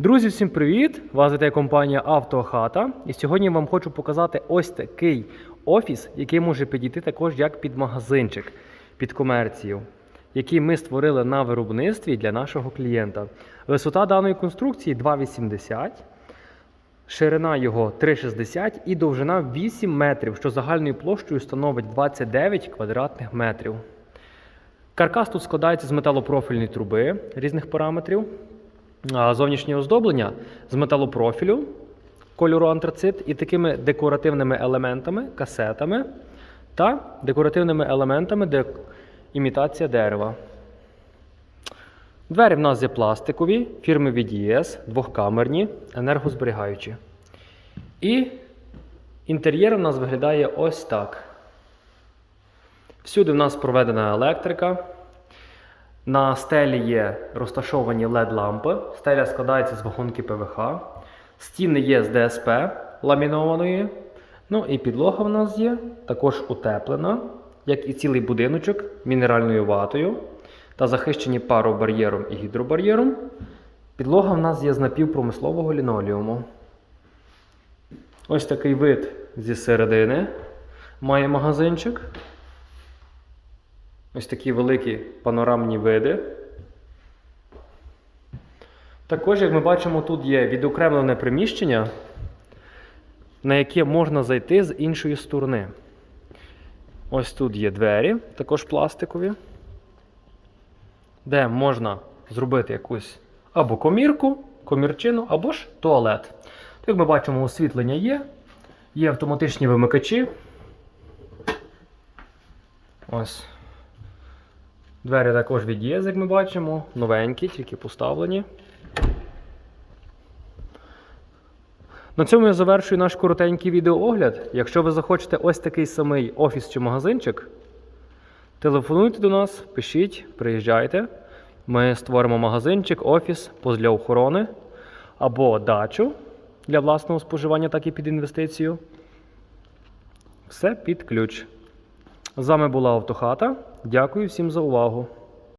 Друзі, всім привіт! Вас вітає компанія Автохата. І сьогодні вам хочу показати ось такий офіс, який може підійти також як під магазинчик, під комерцію, який ми створили на виробництві для нашого клієнта. Висота даної конструкції 2,80, ширина його 3,60 і довжина 8 метрів, що загальною площею становить 29 квадратних метрів. Каркас тут складається з металопрофільної труби різних параметрів. Зовнішнє оздоблення з металопрофілю кольору антрацит і такими декоративними елементами, касетами та декоративними елементами, де імітація дерева. Двері в нас є пластикові, фірми VDS, двохкамерні, енергозберігаючі. І інтер'єр у нас виглядає ось так. Всюди в нас проведена електрика. На стелі є розташовані LED-лампи. Стеля складається з вагонки ПВХ. Стіни є з ДСП ламінованої. Ну і підлога в нас є також утеплена, як і цілий будиночок мінеральною ватою та захищені паробар'єром і гідробар'єром. Підлога в нас є з напівпромислового лінолеуму. Ось такий вид зі середини має магазинчик. Ось такі великі панорамні види. Також, як ми бачимо, тут є відокремлене приміщення, на яке можна зайти з іншої сторони. Ось тут є двері, також пластикові, де можна зробити якусь або комірку, комірчину, або ж туалет. Як ми бачимо, освітлення є, є автоматичні вимикачі. Ось. Двері також від як ми бачимо, новенькі, тільки поставлені. На цьому я завершую наш коротенький відеоогляд. Якщо ви захочете ось такий самий офіс чи магазинчик, телефонуйте до нас, пишіть, приїжджайте. Ми створимо магазинчик, офіс, для охорони або дачу для власного споживання, так і під інвестицію. Все під ключ. З вами була Автохата. Дякую всім за увагу.